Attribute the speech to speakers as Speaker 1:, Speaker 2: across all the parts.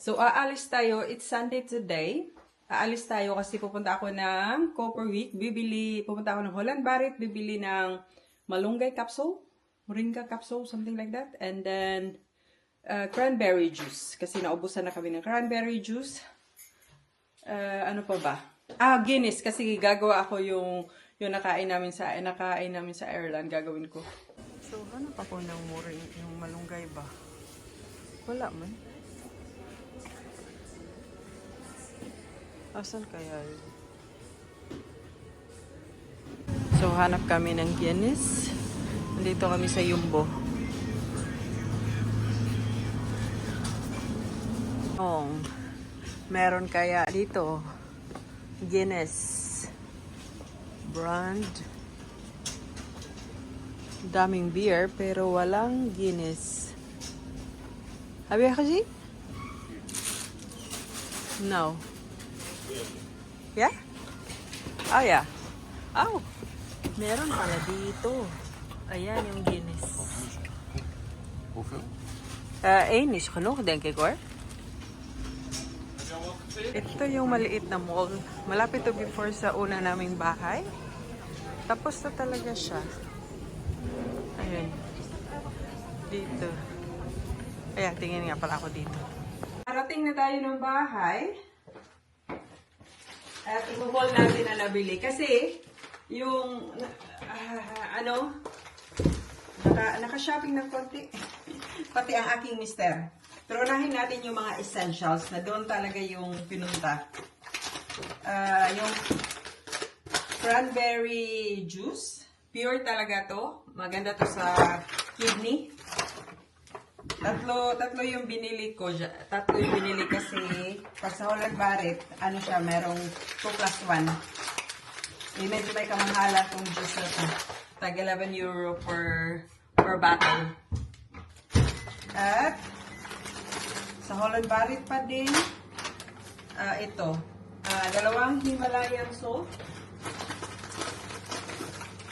Speaker 1: So, aalis tayo. It's Sunday today. Aalis tayo kasi pupunta ako ng Copper Week. Bibili, pupunta ako ng Holland Barrett. Bibili ng malunggay capsule. Moringa capsule, something like that. And then, uh, cranberry juice. Kasi naubusan na kami ng cranberry juice. Uh, ano pa ba? Ah, Guinness. Kasi gagawa ako yung yung nakain namin sa nakain namin sa Ireland. Gagawin ko. So, hanap ako ng muring, yung malunggay ba? Wala man. Asan kaya yun? So, hanap kami ng Guinness. Nandito kami sa Yumbo. Oh, meron kaya dito Guinness brand. Daming beer pero walang Guinness. Have you? No. Yeah? Oh, yeah. Oh, meron pala dito. Ayan yung Guinness.
Speaker 2: Hoeveel?
Speaker 1: Uh, één is genoeg, denk ik hoor. Ito yung maliit na mall. Malapit to before sa una naming bahay. Tapos na talaga siya. Ayun. Dito. Ayan, tingin nga pala ako dito. Parating na tayo ng bahay. At i-haul natin na nabili. Kasi, yung, ah, ano, naka, naka-shopping ng konti. Pati ang aking mister. Pero unahin natin yung mga essentials na doon talaga yung pinunta. Ah, yung cranberry juice. Pure talaga to. Maganda to sa kidney. Tatlo, tatlo yung binili ko. Tatlo yung binili kasi pag sa Holland Barrett, ano siya, merong 2 plus 1. Eh, medyo may kamahalan tong juice na to. Tag 11 euro per, per bottle. At sa Holland Barrett pa din, ah, ito, ah, dalawang Himalayan salt.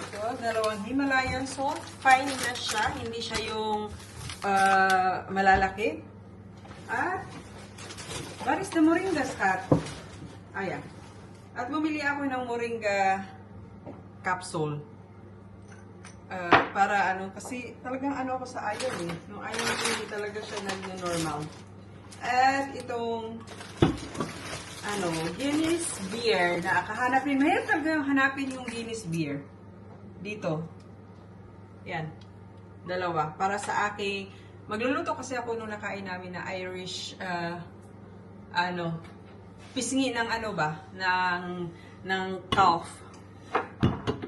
Speaker 1: Ito, dalawang Himalayan salt. Fine na siya, hindi siya yung ah, malalaki. At, what is the moringa Scott? Ayan. At bumili ako ng moringa capsule. Ah, para ano, kasi talagang ano ako sa iron eh. Nung iron ko, hindi talaga siya nag-normal. At itong ano, Guinness beer na kahanapin. Mahirap talaga hanapin yung Guinness beer. Dito. Yan. Dalawa. Para sa aking, magluluto kasi ako nung nakain namin na Irish, ah, ano, pisngi ng ano ba, ng, ng calf.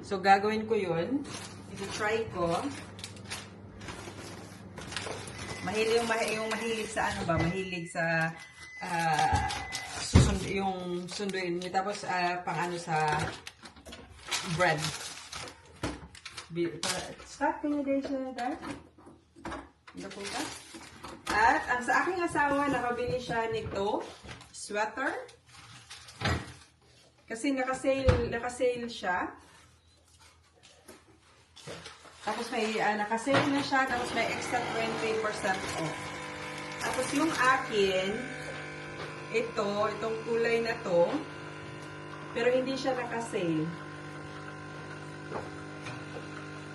Speaker 1: So, gagawin ko yun. Ito-try ko. Mahilig yung, yung mahilig sa ano ba, mahilig sa ah, susund, yung sunduin niyo. Tapos, ah, pang ano sa bread. Stop, can you guys uh, that? Ka? At ang sa aking asawa, nakabili siya nito, sweater. Kasi nakasale, nakasale siya. Tapos may uh, nakasale na siya, tapos may extra 20% off. Tapos yung akin, ito, itong kulay na to, pero hindi siya nakasale.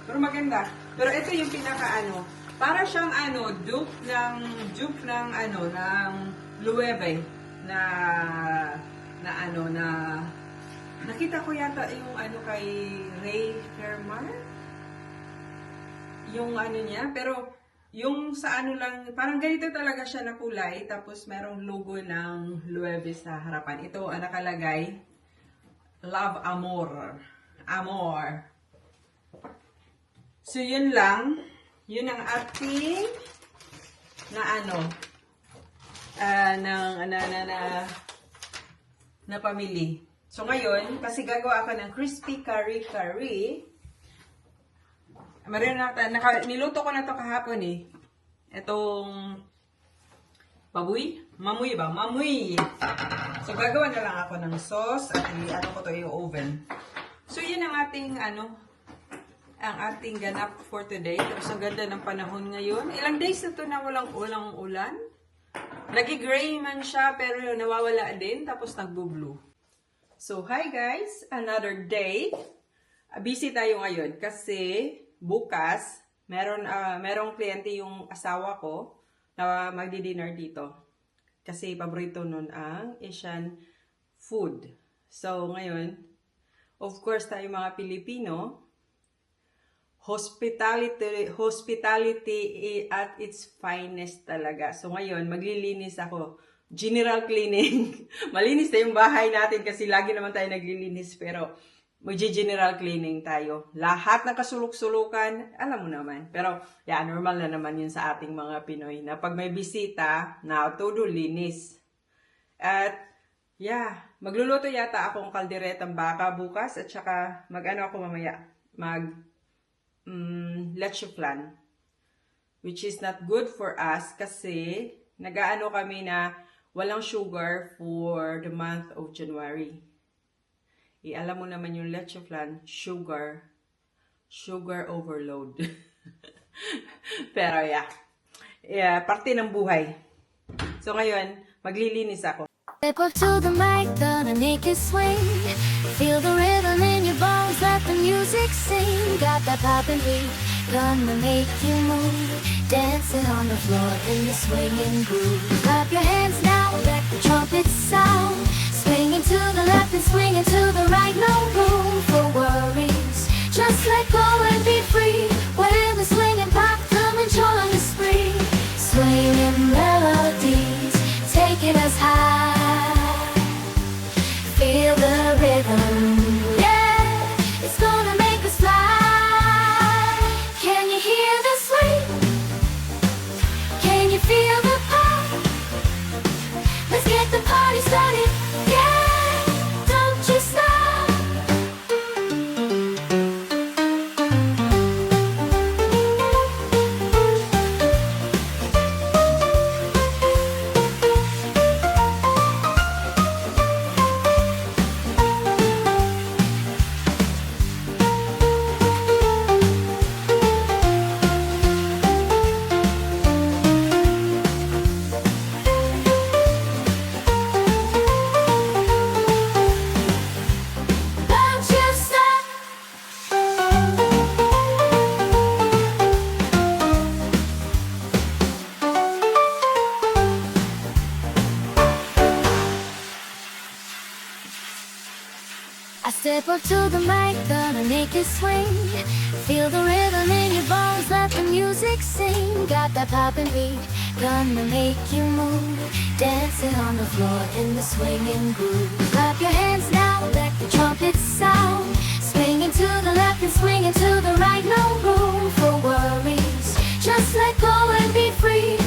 Speaker 1: Pero maganda. Pero ito yung pinaka ano, para siyang ano, dupe ng, dupe ng ano, ng Loewe na, na ano, na, nakita ko yata yung ano kay Ray Fairmar yung ano niya, pero yung sa ano lang, parang ganito talaga siya na kulay, tapos merong logo ng Loewe sa harapan. Ito ang nakalagay, Love Amor. Amor. So, yun lang. Yun ang ating na ano, ah ng, na, na, na, na pamili. So, ngayon, kasi gagawa ako ng crispy curry curry, Mario na, naka, niluto ko na to kahapon eh. Itong baboy? Mamuy ba? Mamuy! So, gagawa na lang ako ng sauce at i-ano ko to yung oven. So, yun ang ating ano, ang ating ganap for today. Tapos, ang ganda ng panahon ngayon. Ilang days na to na walang ulang ulan. Nagi-gray man siya, pero nawawala din, tapos nagbo-blue. So, hi guys! Another day. Ah, Busy tayo ngayon kasi bukas, meron, ah, merong kliyente yung asawa ko na magdi-dinner dito. Kasi paborito nun ang Asian food. So, ngayon, of course, tayo mga Pilipino, hospitality hospitality at its finest talaga. So ngayon, maglilinis ako. General cleaning. Malinis na yung bahay natin kasi lagi naman tayo naglilinis pero magji-general cleaning tayo. Lahat ng kasulok-sulukan, alam mo naman. Pero, yeah, normal na naman yun sa ating mga Pinoy na pag may bisita, na todo linis. At, yeah, magluluto yata akong kalderetang baka bukas at saka mag-ano ako mamaya, mag mm, leche flan which is not good for us kasi nagaano kami na walang sugar for the month of January. Eh, alam mo naman yung leche flan, sugar, sugar overload. Pero yeah, yeah, parte ng buhay. So ngayon, maglilinis ako.
Speaker 3: Step up to the mic, make you swing. Feel the rhythm in your bones, let the music sing. Got that poppin' beat, gonna make you move. Dancing on the floor in the swinging groove. I step up to the mic, gonna make you swing. Feel the rhythm in your bones, let the music sing. Got that poppin' beat, gonna make you move. Dancing on the floor in the swinging groove. Clap your hands now, let the trumpets sound. Swinging to the left and swinging to the right, no room for worries. Just let go and be free.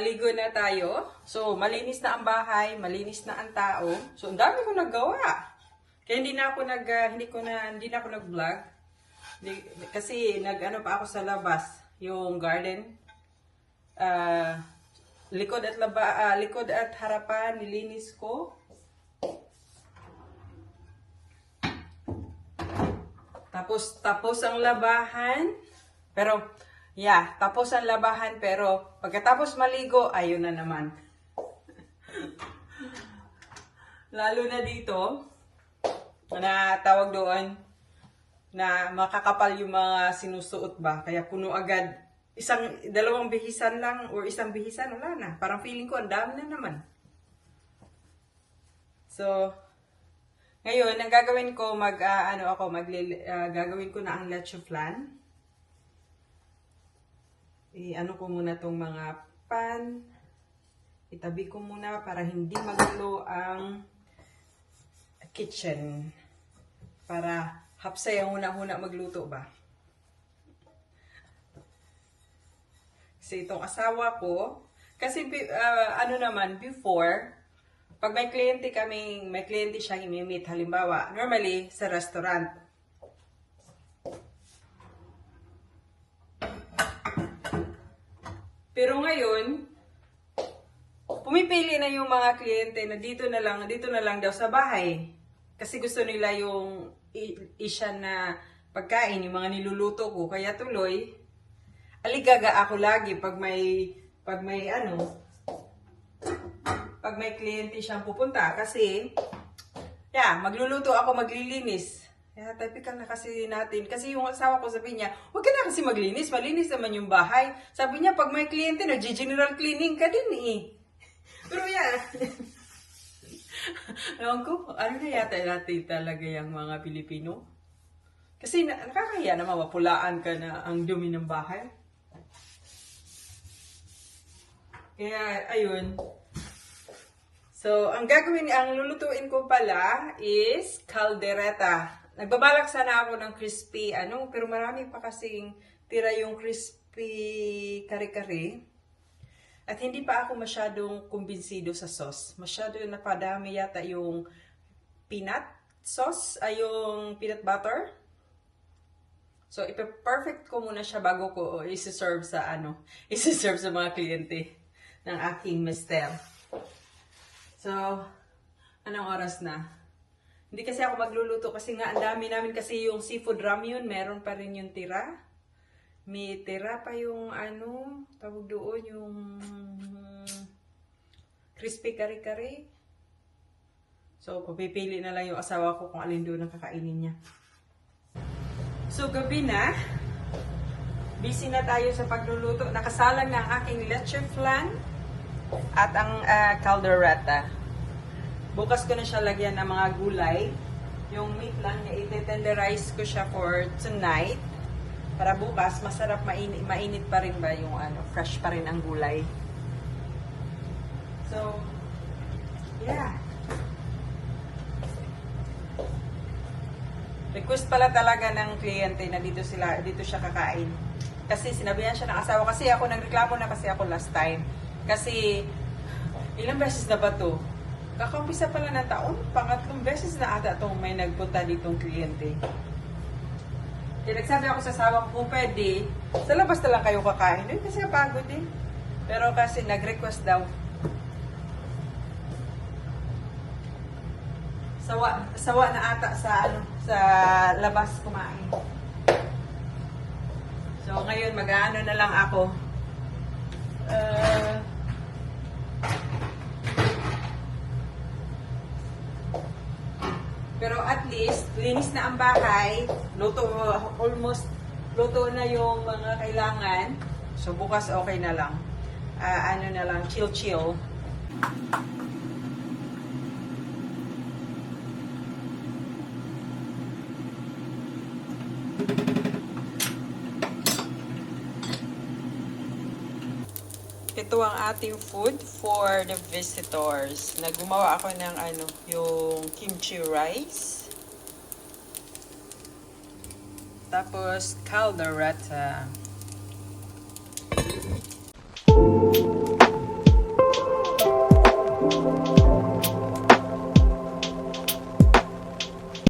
Speaker 1: Nakaligo na tayo. So, malinis na ang bahay, malinis na ang tao. So, ang dami ko nagawa. Kaya hindi na ako nag ah, hindi ko na hindi na ako nag-vlog. Kasi nag-ano pa ako sa labas, yung garden. Ah, likod at laba, ah, likod at harapan nilinis ko. Tapos tapos ang labahan. Pero yeah, tapos ang labahan pero pagkatapos maligo, ayun na naman. Lalo na dito, na tawag doon, na makakapal yung mga sinusuot ba. Kaya puno agad. Isang, dalawang bihisan lang or isang bihisan, wala na. Parang feeling ko, ang dami na naman. So, ngayon, ang gagawin ko, mag, ah, ano ako, mag, gagawin ko na ang leche flan. I-ano ko muna tong mga pan. Itabi ko muna para hindi magulo ang kitchen. Para hapsay ang una-una magluto ba. Kasi itong asawa ko, Kasi ah, ano naman, before, pag may kliyente kaming, may kliyente siyang imimit, halimbawa, normally sa restaurant, Pero ngayon, pumipili na yung mga kliyente na dito na lang, dito na lang daw sa bahay. Kasi gusto nila yung isya na pagkain, yung mga niluluto ko. Kaya tuloy, aligaga ako lagi pag may, pag may ano, pag may kliyente siyang pupunta. Kasi, yeah, magluluto ako, maglilinis. Kaya typical na kasi natin. Kasi yung asawa ko sabi niya, huwag ka na kasi maglinis, malinis naman yung bahay. Sabi niya, pag may kliyente, nag-general cleaning ka din eh. Pero yeah. Ewan ko, ano na yata natin talaga yung mga Pilipino? Kasi na, nakakahiya na mawapulaan ka na ang dumi ng bahay. Kaya, ayun. So, ang gagawin, ang lulutuin ko pala is caldereta. Nagbabalak sana ako ng crispy, ano, pero marami pa kasing tira yung crispy kare-kare. At hindi pa ako masyadong kumbinsido sa sauce. Masyado napadami yata yung peanut sauce, ay yung peanut butter. So, ipe-perfect ko muna siya bago ko isi-serve sa ano, isi-serve sa mga kliyente ng aking mister. So, anong oras na? Hindi kasi ako magluluto kasi nga ang dami namin kasi yung seafood ramyun, meron pa rin yung tira. May tira pa yung ano, tawag doon yung crispy kare-kare. So, papipili na lang yung asawa ko kung alin doon ang kakainin niya. So, gabi na. Busy na tayo sa pagluluto. Nakasalang na ang aking leche flan at ang ah, caldereta. Bukas ko na siya lagyan ng mga gulay. Yung meat lang niya, ite-tenderize ko siya for tonight. Para bukas, masarap, mainit, mainit pa rin ba yung ano, fresh pa rin ang gulay. So, yeah. Request pala talaga ng kliyente na dito sila, dito siya kakain. Kasi sinabihan siya ng asawa, kasi ako nagreklamo na kasi ako last time. Kasi, ilang beses na ba to? Kakaumpisa pala ng taon, pangatlong beses na ata itong may nagpunta ditong kliyente. Kaya nagsabi ako sa asawa ko, pwede, sa labas na kayo kakain. Eh, kasi pagod eh. Pero kasi nag-request daw. Sawa, sawa na ata sa ano, sa labas kumain. So ngayon mag-aano na lang ako. Uh, pero at least, linis na ang bahay. Luto, almost, luto na yung mga kailangan. So bukas okay na lang. Ah, ano na lang, chill-chill. Ito ang ating food for the visitors. Nagumawa ako ng ano, yung kimchi rice. Tapos caldereta.